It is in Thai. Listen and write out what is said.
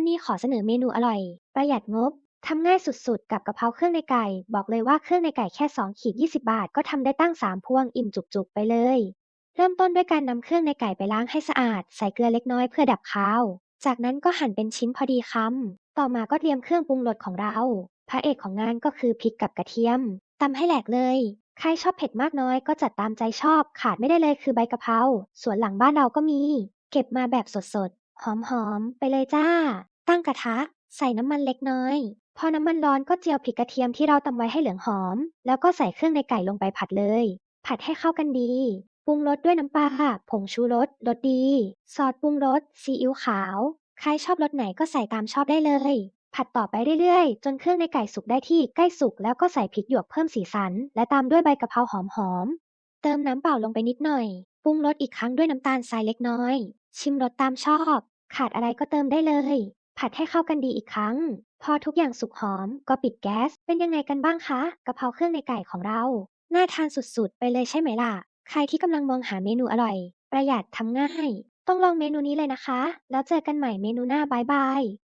วันนี้ขอเสนอเมนูอร่อย ประหยัดงบทำง่ายสุดๆ กับกะเพราเครื่องในไก่ บอกเลยว่าเครื่องในไก่แค่2ขีด20 บาท ก็ทำได้ตั้ง 3 พวงอิ่มจุกๆ ไปเลย เริ่มต้นด้วยการนำเครื่องในไก่ไปล้างให้สะอาด ใส่เกลือเล็กน้อยเพื่อดับคาว จากนั้นก็หั่นเป็นชิ้นพอดีคำต่อมาก็เตรียมเครื่องปรุงรสของเรา พระเอกของงานก็คือพริกกับกระเทียมตำให้แหลกเลย ใครชอบเผ็ดมากน้อยก็จัดตามใจชอบ ขาดไม่ได้เลยคือใบกะเพราสวนหลังบ้านเราก็มี เก็บมาแบบสด หอมๆ ไปเลยจ้า ตั้งกระทะ ใส่น้ำมันเล็กน้อย พอน้ำมันร้อนก็เจียวพริกกระเทียมที่เราตำไว้ให้เหลืองหอม แล้วก็ใส่เครื่องในไก่ลงไปผัดเลย ผัดให้เข้ากันดี ปรุงรสด้วยน้ำปลาผงชูรส รสดี ซอสปรุงรส ซีอิ๊วขาว ใครชอบรสไหนก็ใส่ตามชอบได้เลย ผัดต่อไปเรื่อยๆ จนเครื่องในไก่สุกได้ที่ใกล้สุกแล้วก็ใส่พริกหยวกเพิ่มสีสัน และตามด้วยใบกะเพราหอมๆ เติมน้ำเปล่าลงไปนิดหน่อย ปรุงรสอีกครั้งด้วยน้ำตาลทรายเล็กน้อย ชิมรสตามชอบ ขาดอะไรก็เติมได้เลย ผัดให้เข้ากันดีอีกครั้ง พอทุกอย่างสุกหอมก็ปิดแก๊ส เป็นยังไงกันบ้างคะกะเพราเครื่องในไก่ของเรา น่าทานสุดๆ ไปเลยใช่ไหมล่ะ ใครที่กำลังมองหาเมนูอร่อย ประหยัดทำง่าย ต้องลองเมนูนี้เลยนะคะ แล้วเจอกันใหม่เมนูหน้าบายบาย